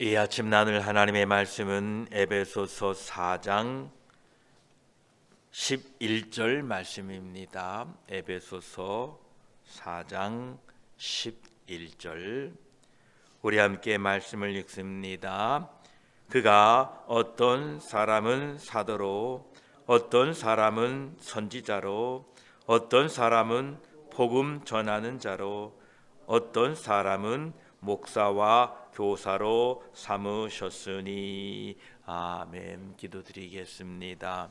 이 아침 나눌 하나님의 말씀은 에베소서 4장 11절 말씀입니다. 에베소서 4장 11절 우리 함께 말씀을 읽습니다. 그가 어떤 사람은 사도로 어떤 사람은 선지자로 어떤 사람은 복음 전하는 자로 어떤 사람은 목사와 교사로 삼으셨으니 아멘 기도드리겠습니다.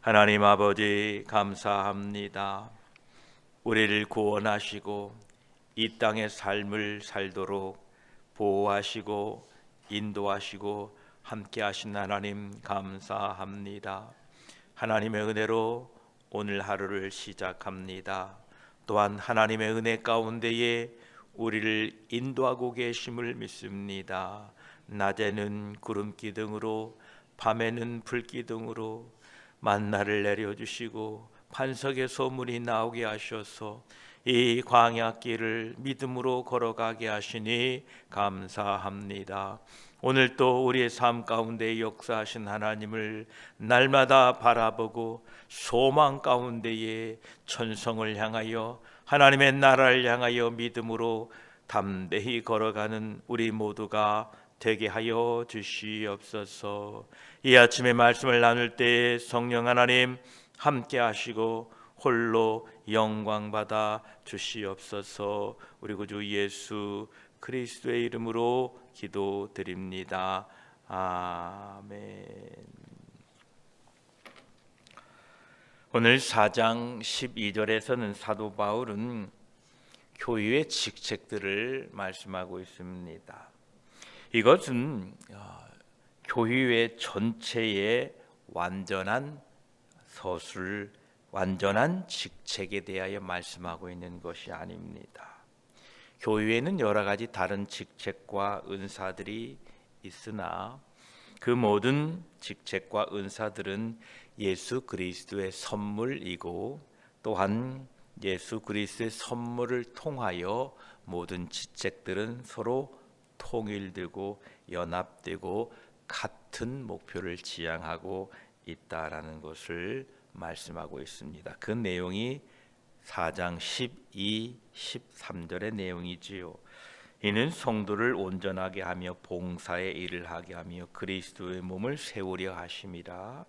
하나님 아버지 감사합니다. 우리를 구원하시고 이 땅의 삶을 살도록 보호하시고 인도하시고 함께 하신 하나님 감사합니다. 하나님의 은혜로 오늘 하루를 시작합니다. 또한 하나님의 은혜 가운데에 우리를 인도하고 계심을 믿습니다. 낮에는 구름 기둥으로 밤에는 불 기둥으로 만나를 내려 주시고 반석의 소문이 나오게 하셔서 이 광야길을 믿음으로 걸어가게 하시니 감사합니다. 오늘 또 우리의 삶 가운데 역사하신 하나님을 날마다 바라보고 소망 가운데에 천성을 향하여 하나님의 나라를 향하여 믿음으로 담대히 걸어가는 우리 모두가 되게 하여 주시옵소서. 이 아침에 말씀을 나눌 때 성령 하나님 함께 하시고 홀로 영광 받아 주시옵소서. 우리 구주 예수 그리스도의 이름으로 기도드립니다. 아멘. 오늘 4장 12절에서는 사도 바울은 교회의 직책들을 말씀하고 있습니다. 이것은 어, 교회 전체의 완전한 서술, 완전한 직책에 대하여 말씀하고 있는 것이 아닙니다. 교회에는 여러 가지 다른 직책과 은사들이 있으나 그 모든 직책과 은사들은 예수 그리스도의 선물이고 또한 예수 그리스도의 선물을 통하여 모든 직책들은 서로 통일되고 연합되고 같은 목표를 지향하고 있다라는 것을 말씀하고 있습니다. 그 내용이 4장 12, 13절의 내용이지요. 이는 성도를 온전하게 하며 봉사의 일을 하게 하며 그리스도의 몸을 세우려 하심이라.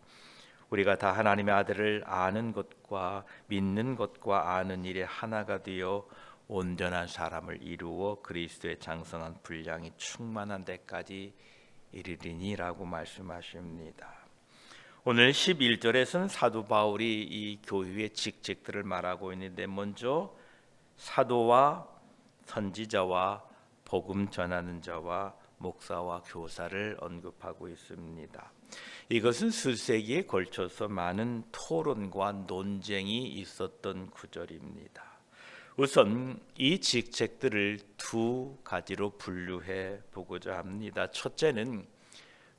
우리가 다 하나님의 아들을 아는 것과 믿는 것과 아는 일에 하나가 되어 온전한 사람을 이루어 그리스도의 장성한 분량이 충만한 데까지 이르리니라고 말씀하십니다. 오늘 11절에서는 사도 바울이 이 교회의 직책들을 말하고 있는데 먼저 사도와 선지자와 복음 전하는 자와 목사와 교사를 언급하고 있습니다. 이것은 수세기에 걸쳐서 많은 토론과 논쟁이 있었던 구절입니다. 우선 이 직책들을 두 가지로 분류해 보고자 합니다. 첫째는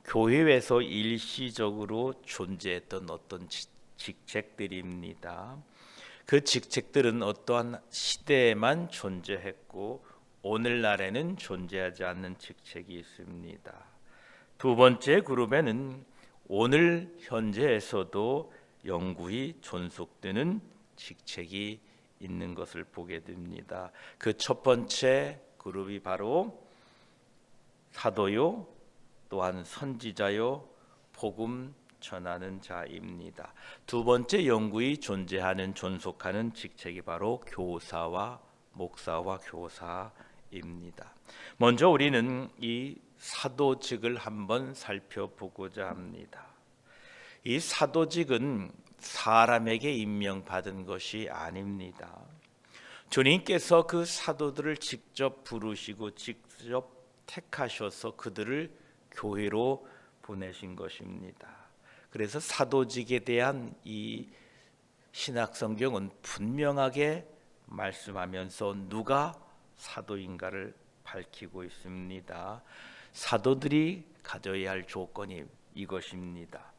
교회에서 일시적으로 존재했던 어떤 직책들입니다. 그 직책들은 어떠한 시대에만 존재했고 오늘날에는 존재하지 않는 직책이 있습니다. 두 번째 그룹에는 오늘 현재에서도 영구히 존속되는 직책이 있는 것을 보게 됩니다. 그 첫 번째 그룹이 바로 사도요, 또한 선지자요, 복음 전하는 자입니다. 두 번째 영구히 존재하는 존속하는 직책이 바로 교사와 목사와 교사입니다. 먼저 우리는 이 사도직을 한번 살펴보고자 합니다. 이 사도직은 사람에게 임명받은 것이 아닙니다. 주님께서 그 사도들을 직접 부르시고 직접 택하셔서 그들을 교회로 보내신 것입니다. 그래서 사도직에 대한 이 신학 성경은 분명하게 말씀하면서 누가 사도인가를 밝히고 있습니다. 사도들이 가져야 할 조건이 이것입니다.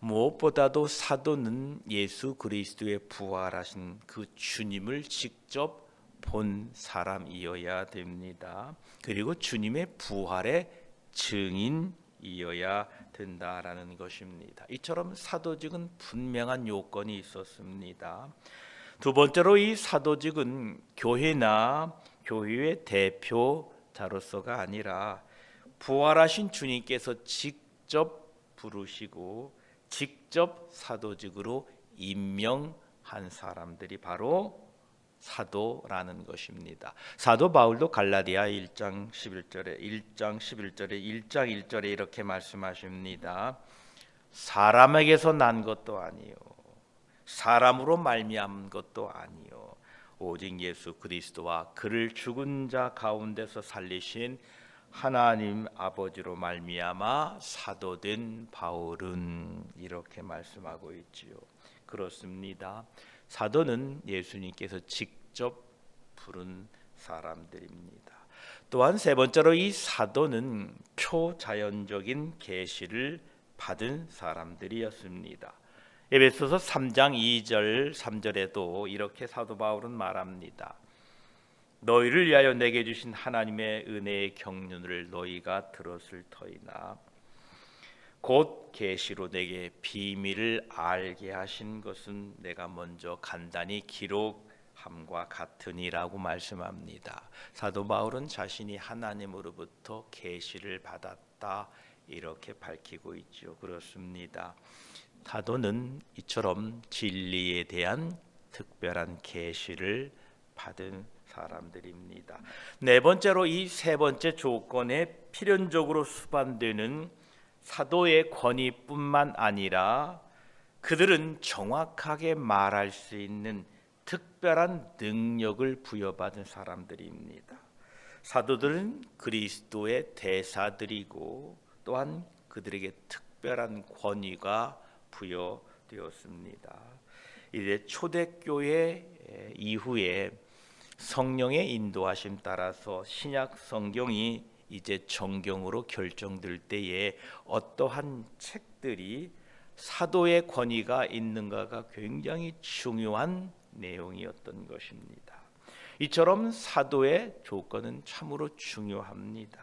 무엇보다도 사도는 예수 그리스도의 부활하신 그 주님을 직접 본 사람이어야 됩니다. 그리고 주님의 부활에 증인이어야 된다라는 것입니다. 이처럼 사도직은 분명한 요건이 있었습니다. 두 번째로 이 사도직은 교회나 교회의 대표자로서가 아니라 부활하신 주님께서 직접 부르시고 직접 사도직으로 임명한 사람들이 바로 사도라는 것입니다. 사도 바울도 갈라디아 1장 11절에 1장 11절에 1장 1절에 이렇게 말씀하십니다. 사람에게서 난 것도 아니요 사람으로 말미암은 것도 아니요 오직 예수 그리스도와 그를 죽은 자 가운데서 살리신 하나님 아버지로 말미암아 사도된 바울은 이렇게 말씀하고 있지요. 그렇습니다. 사도는 예수님께서 직접 부른 사람들입니다. 또한 세 번째로 이 사도는 초자연적인 계시를 받은 사람들이었습니다. 에베소서 3장 2절 3절에도 이렇게 사도 바울은 말합니다. 너희를 위하여 내게 주신 하나님의 은혜의 경륜을 너희가 들었을 터이나 곧 계시로 내게 비밀을 알게 하신 것은 내가 먼저 간단히 기록함과 같으니라고 말씀합니다. 사도 바울은 자신이 하나님으로부터 계시를 받았다 이렇게 밝히고 있죠. 그렇습니다. 사도는 이처럼 진리에 대한 특별한 계시를 받은 사람들입니다. 네 번째로 이 세 번째 조건에 필연적으로 수반되는 사도의 권위뿐만 아니라 그들은 정확하게 말할 수 있는 특별한 능력을 부여받은 사람들입니다. 사도들은 그리스도의 대사들이고 또한 그들에게 특별한 권위가 부여되었습니다. 이제 초대교회 이후에 성령의 인도하심 따라서 신약 성경이 이제 정경으로 결정될 때에 어떠한 책들이 사도의 권위가 있는가가 굉장히 중요한 내용이었던 것입니다. 이처럼 사도의 조건은 참으로 중요합니다.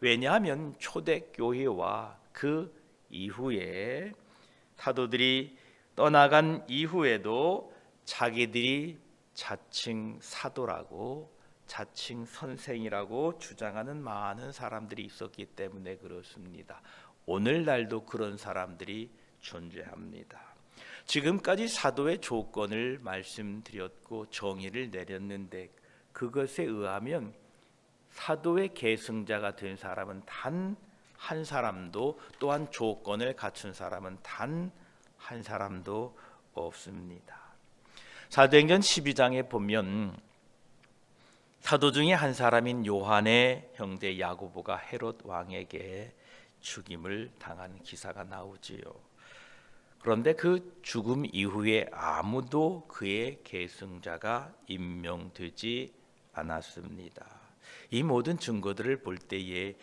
왜냐하면 초대 교회와 그 이후에 사도들이 떠나간 이후에도 자기들이 자칭 사도라고 자칭 선생이라고 주장하는 많은 사람들이 있었기 때문에 그렇습니다. 오늘날도 그런 사람들이 존재합니다. 지금까지 사도의 조건을 말씀드렸고 정의를 내렸는데 그것에 의하면 사도의 계승자가 된 사람은 단 한 사람도 또한 조건을 갖춘 사람은 단 한 사람도 없습니다. 사도행전 12장에 보면 사도 중에 한 사람인 요한의 형제 야고보가 헤롯 왕에게 죽임을 당한 기사가 나오지요. 그런데 그 죽음 이후에 아무도 그의 계승자가 임명되지 않았습니다. 이 모든 증거들을 볼 때에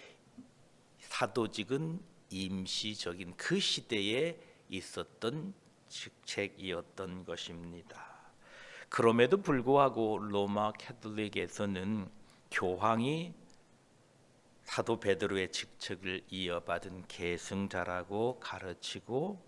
사도직은 임시적인 그 시대에 있었던 직책이었던 것입니다. 그럼에도 불구하고 로마 캐톨릭에서는 교황이 사도 베드로의 직책을 이어받은 계승자라고 가르치고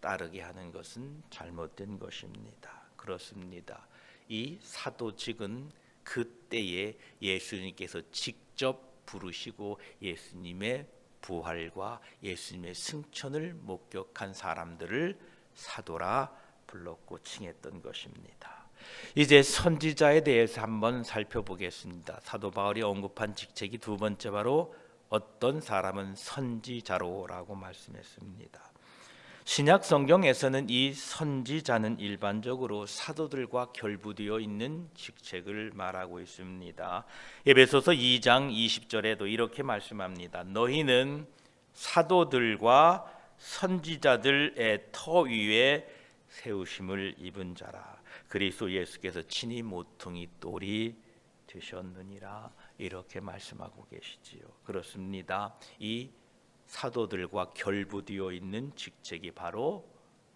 따르게 하는 것은 잘못된 것입니다. 그렇습니다. 이 사도직은 그때에 예수님께서 직접 부르시고 예수님의 부활과 예수님의 승천을 목격한 사람들을 사도라 불렀고 칭했던 것입니다. 이제 선지자에 대해서 한번 살펴보겠습니다. 사도 바울이 언급한 직책이 두 번째 바로 어떤 사람은 선지자로라고 말씀했습니다. 신약 성경에서는 이 선지자는 일반적으로 사도들과 결부되어 있는 직책을 말하고 있습니다. 에베소서 2장 20절에도 이렇게 말씀합니다. 너희는 사도들과 선지자들의 터 위에 세우심을 입은 자라. 그리스도 예수께서 친히 모퉁이 돌이 되셨느니라 이렇게 말씀하고 계시지요. 그렇습니다. 이 사도들과 결부되어 있는 직책이 바로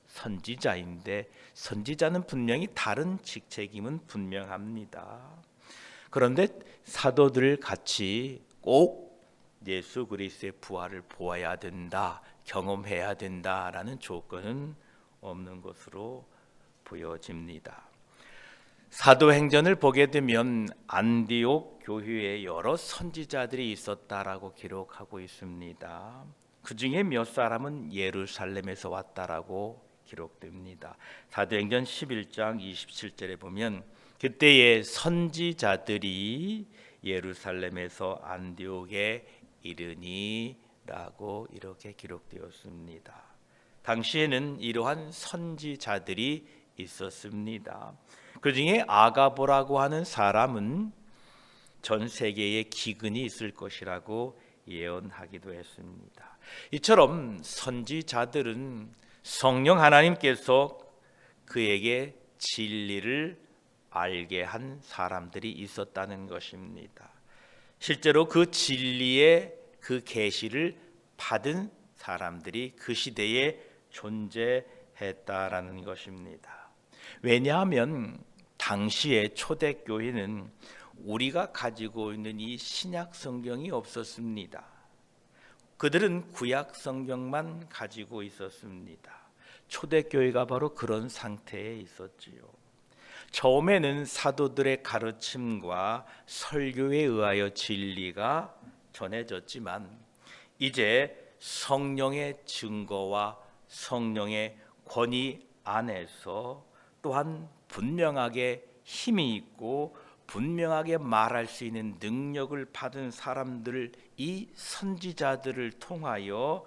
선지자인데 선지자는 분명히 다른 직책임은 분명합니다. 그런데 사도들 같이 꼭 예수 그리스도의 부활을 보아야 된다, 경험해야 된다라는 조건은 없는 것으로 보여집니다. 사도행전을 보게 되면 안디옥 교회에 여러 선지자들이 있었다라고 기록하고 있습니다. 그 중에 몇 사람은 예루살렘에서 왔다라고 기록됩니다. 사도행전 11장 27절에 보면 그때의 선지자들이 예루살렘에서 안디옥에 이르니라고 이렇게 기록되었습니다. 당시에는 이러한 선지자들이 있었습니다. 그 중에 아가보라고 하는 사람은 전 세계에 기근이 있을 것이라고 예언하기도 했습니다. 이처럼 선지자들은 성령 하나님께서 그에게 진리를 알게 한 사람들이 있었다는 것입니다. 실제로 그 진리의 그 계시를 받은 사람들이 그 시대에 존재했다라는 것입니다. 왜냐하면 당시의 초대교회는 우리가 가지고 있는 이 신약 성경이 없었습니다. 그들은 구약 성경만 가지고 있었습니다. 초대교회가 바로 그런 상태에 있었지요. 처음에는 사도들의 가르침과 설교에 의하여 진리가 전해졌지만 이제 성령의 증거와 성령의 권위 안에서 또한 분명하게 힘이 있고 분명하게 말할 수 있는 능력을 받은 사람들 이 선지자들을 통하여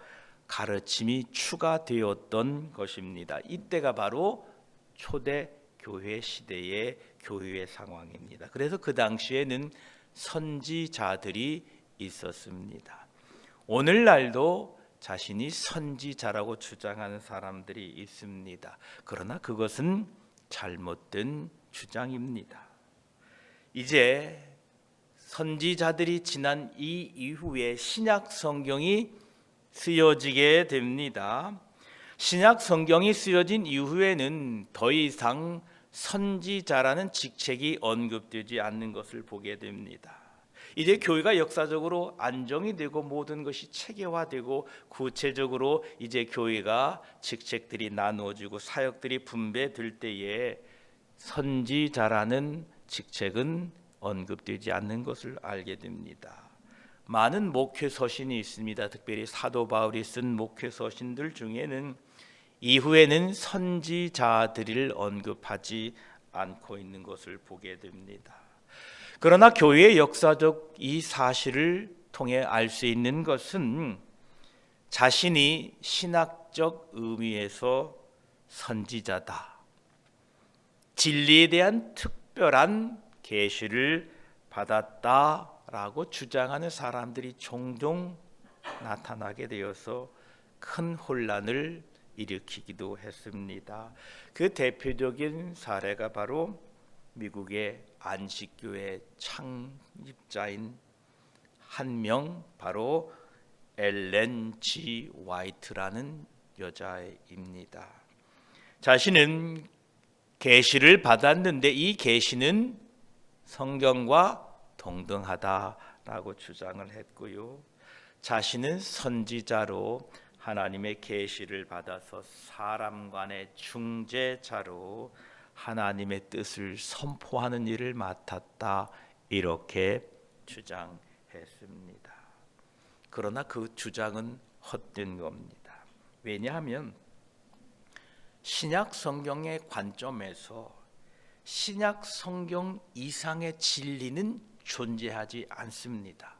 가르침이 추가되었던 것입니다. 이때가 바로 초대 교회 시대의 교회의 상황입니다. 그래서 그 당시에는 선지자들이 있었습니다. 오늘날도 자신이 선지자라고 주장하는 사람들이 있습니다. 그러나 그것은 잘못된 주장입니다. 이제 선지자들이 지난 이 이후에 신약 성경이 쓰여지게 됩니다. 신약 성경이 쓰여진 이후에는 더 이상 선지자라는 직책이 언급되지 않는 것을 보게 됩니다. 이제 교회가 역사적으로 안정이 되고 모든 것이 체계화되고 구체적으로 이제 교회가 직책들이 나누어지고 사역들이 분배될 때에 선지자라는 직책은 언급되지 않는 것을 알게 됩니다. 많은 목회 서신이 있습니다. 특별히 사도 바울이 쓴 목회 서신들 중에는 이후에는 선지자들을 언급하지 않고 있는 것을 보게 됩니다. 그러나 교회의 역사적 이 사실을 통해 알 수 있는 것은 자신이 신학적 의미에서 선지자다. 진리에 대한 특별한 계시를 받았다라고 주장하는 사람들이 종종 나타나게 되어서 큰 혼란을 일으키기도 했습니다. 그 대표적인 사례가 바로 미국의 안식교회 창립자인 한 명 바로 엘렌 G 화이트라는 여자입니다. 자신은 계시를 받았는데 이 계시는 성경과 동등하다라고 주장을 했고요. 자신은 선지자로 하나님의 계시를 받아서 사람 간의 중재자로 하나님의 뜻을 선포하는 일을 맡았다 이렇게 주장했습니다. 그러나 그 주장은 헛된 겁니다. 왜냐하면 신약 성경의 관점에서 신약 성경 이상의 진리는 존재하지 않습니다.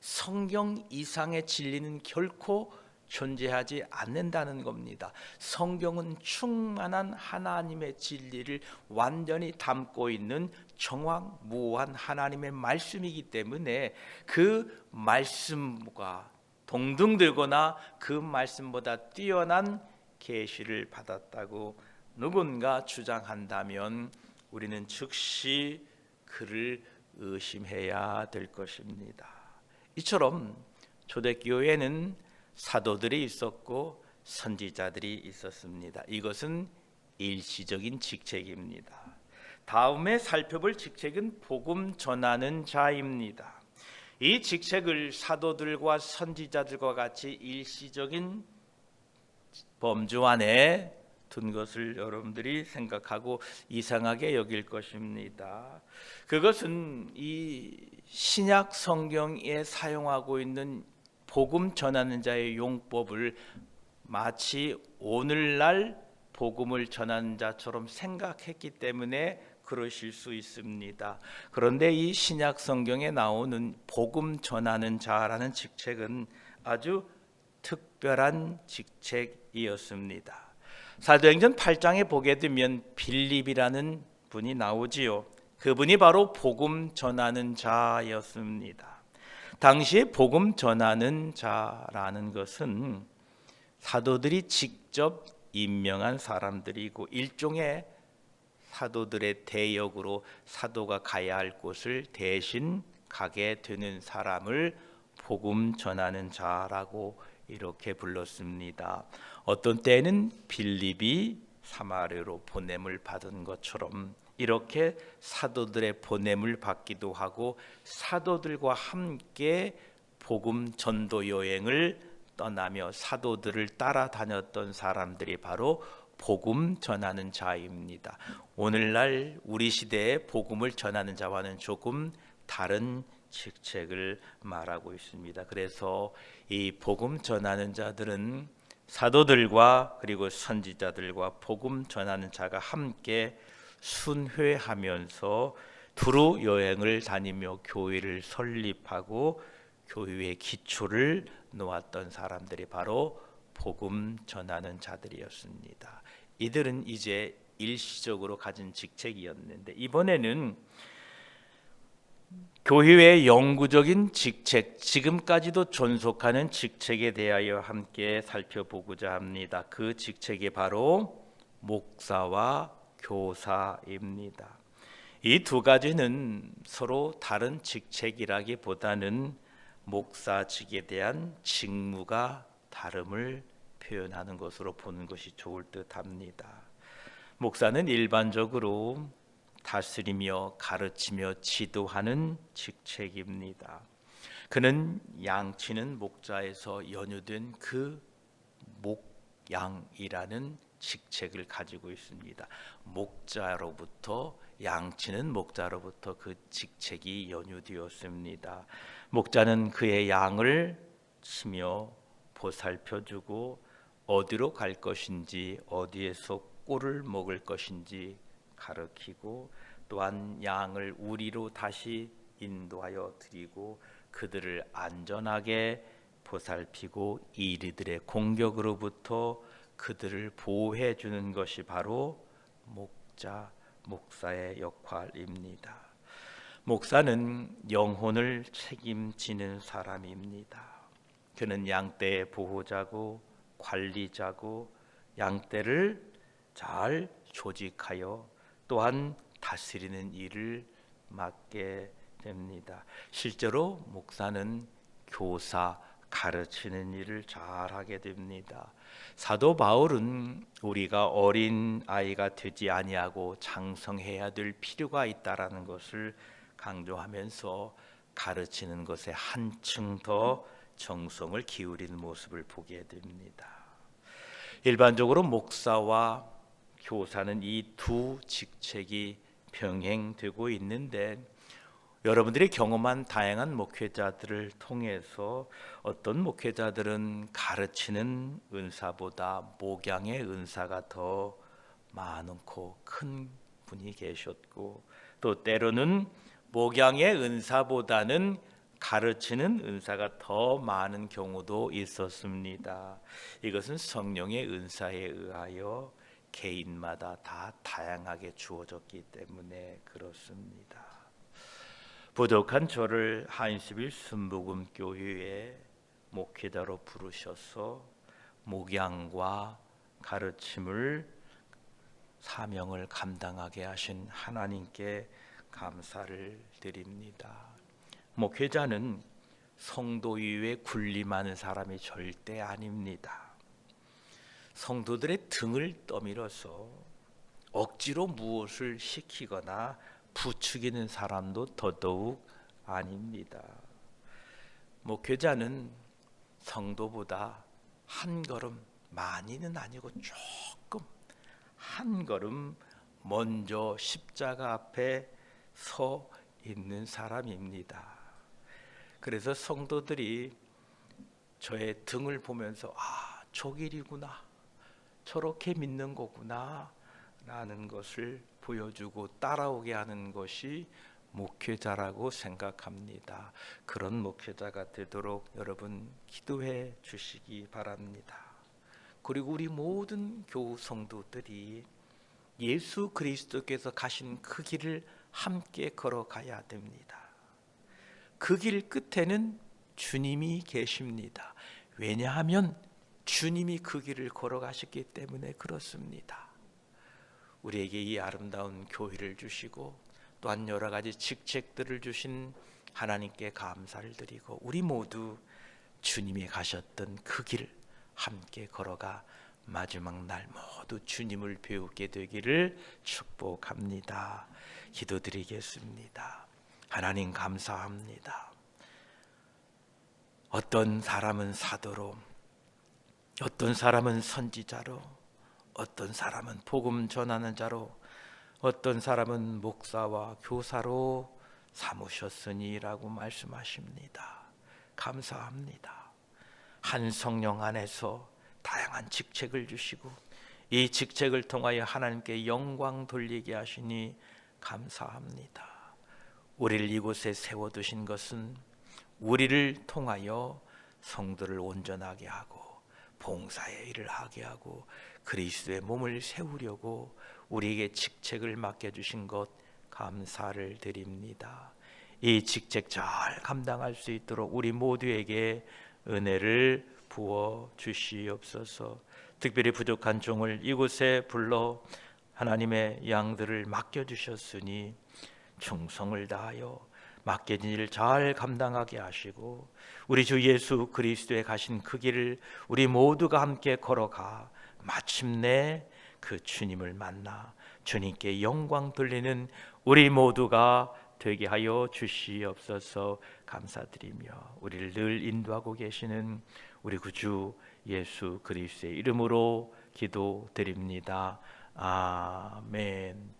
성경 이상의 진리는 결코 존재하지 않는다는 겁니다. 성경은 충만한 하나님의 진리를 완전히 담고 있는 정확무한 하나님의 말씀이기 때문에 그 말씀과 동등되거나 그 말씀보다 뛰어난 계시를 받았다고 누군가 주장한다면 우리는 즉시 그를 의심해야 될 것입니다. 이처럼 초대교회는 사도들이 있었고 선지자들이 있었습니다. 이것은 일시적인 직책입니다. 다음에 살펴볼 직책은 복음 전하는 자입니다. 이 직책을 사도들과 선지자들과 같이 일시적인 범주 안에 둔 것을 여러분들이 생각하고 이상하게 여길 것입니다. 그것은 이 신약 성경에 사용하고 있는 복음 전하는 자의 용법을 마치 오늘날 복음을 전하는 자처럼 생각했기 때문에 그러실 수 있습니다. 그런데 이 신약 성경에 나오는 복음 전하는 자라는 직책은 아주 특별한 직책이었습니다. 사도행전 8장에 보게 되면 빌립이라는 분이 나오지요. 그분이 바로 복음 전하는 자였습니다. 당시에 복음 전하는 자라는 것은 사도들이 직접 임명한 사람들이고 일종의 사도들의 대역으로 사도가 가야 할 곳을 대신 가게 되는 사람을 복음 전하는 자라고 이렇게 불렀습니다. 어떤 때는 빌립이 사마리아로 보냄을 받은 것처럼 이렇게 사도들의 보냄을 받기도 하고 사도들과 함께 복음 전도 여행을 떠나며 사도들을 따라다녔던 사람들이 바로 복음 전하는 자입니다. 오늘날 우리 시대의 복음을 전하는 자와는 조금 다른 직책을 말하고 있습니다. 그래서 이 복음 전하는 자들은 사도들과 그리고 선지자들과 복음 전하는 자가 함께 순회하면서 두루 여행을 다니며 교회를 설립하고 교회의 기초를 놓았던 사람들이 바로 복음 전하는 자들이었습니다. 이들은 이제 일시적으로 가진 직책이었는데 이번에는 교회의 영구적인 직책, 지금까지도 존속하는 직책에 대하여 함께 살펴보고자 합니다. 그 직책이 바로 목사와 교사입니다. 이 두 가지는 서로 다른 직책이라기보다는 목사직에 대한 직무가 다름을 표현하는 것으로 보는 것이 좋을 듯합니다. 목사는 일반적으로 다스리며 가르치며 지도하는 직책입니다. 그는 양치는 목자에서 연유된 그 목양이라는 직책을 가지고 있습니다. 목자로부터 양치는 목자로부터 그 직책이 연유되었습니다. 목자는 그의 양을 치며 보살펴주고 어디로 갈 것인지 어디에서 꿀을 먹을 것인지 가르치고 또한 양을 우리로 다시 인도하여 드리고 그들을 안전하게 보살피고 이리들의 공격으로부터 그들을 보호해 주는 것이 바로 목자 목사의 역할입니다. 목사는 영혼을 책임지는 사람입니다. 그는 양떼의 보호자고 관리자고 양떼를 잘 조직하여 또한 다스리는 일을 맡게 됩니다. 실제로 목사는 교사 가르치는 일을 잘 하게 됩니다. 사도 바울은 우리가 어린 아이가 되지 아니하고 장성해야 될 필요가 있다라는 것을 강조하면서 가르치는 것에 한층 더 정성을 기울이는 모습을 보게 됩니다. 일반적으로 목사와 교사는 이 두 직책이 병행되고 있는데 여러분들이 경험한 다양한 목회자들을 통해서 어떤 목회자들은 가르치는 은사보다 목양의 은사가 더 많고 큰 분이 계셨고 또 때로는 목양의 은사보다는 가르치는 은사가 더 많은 경우도 있었습니다. 이것은 성령의 은사에 의하여 개인마다 다 다양하게 주어졌기 때문에 그렇습니다. 부족한 저를 한십일 순복음 교회에 목회자로 부르셔서 목양과 가르침을 사명을 감당하게 하신 하나님께 감사를 드립니다. 목회자는 성도 위에 군림하는 사람이 절대 아닙니다. 성도들의 등을 떠밀어서 억지로 무엇을 시키거나 부추기는 사람도 더더욱 아닙니다. 목회자는 성도보다 한 걸음 많이는 아니고 조금 한 걸음 먼저 십자가 앞에 서 있는 사람입니다. 그래서 성도들이 저의 등을 보면서 아, 저 길이구나. 저렇게 믿는 거구나. 라는 것을 보여주고 따라오게 하는 것이 목회자라고 생각합니다. 그런 목회자가 되도록 여러분 기도해 주시기 바랍니다. 그리고 우리 모든 교우 성도들이 예수 그리스도께서 가신 그 길을 함께 걸어가야 됩니다. 그 길 끝에는 주님이 계십니다. 왜냐하면 주님이 그 길을 걸어가셨기 때문에 그렇습니다. 우리에게 이 아름다운 교회를 주시고 또한 여러 가지 직책들을 주신 하나님께 감사를 드리고 우리 모두 주님이 가셨던 그 길을 함께 걸어가 마지막 날 모두 주님을 배우게 되기를 축복합니다. 기도드리겠습니다. 하나님 감사합니다. 어떤 사람은 사도로, 어떤 사람은 선지자로, 어떤 사람은 복음 전하는 자로, 어떤 사람은 목사와 교사로 삼으셨으니라고 말씀하십니다. 감사합니다. 한 성령 안에서 다양한 직책을 주시고 이 직책을 통하여 하나님께 영광 돌리게 하시니 감사합니다. 우리를 이곳에 세워 두신 것은 우리를 통하여 성도를 온전하게 하고 봉사의 일을 하게 하고 그리스도의 몸을 세우려고 우리에게 직책을 맡겨 주신 것 감사를 드립니다. 이 직책 잘 감당할 수 있도록 우리 모두에게 은혜를 부어 주시옵소서. 특별히 부족한 종을 이곳에 불러 하나님의 양들을 맡겨 주셨으니 충성을 다하여 맡겨진 일을 잘 감당하게 하시고 우리 주 예수 그리스도에 가신 그 길을 우리 모두가 함께 걸어가 마침내 그 주님을 만나 주님께 영광 돌리는 우리 모두가 되게 하여 주시옵소서 감사드리며 우리를 늘 인도하고 계시는 우리 구주 예수 그리스도의 이름으로 기도드립니다. 아멘.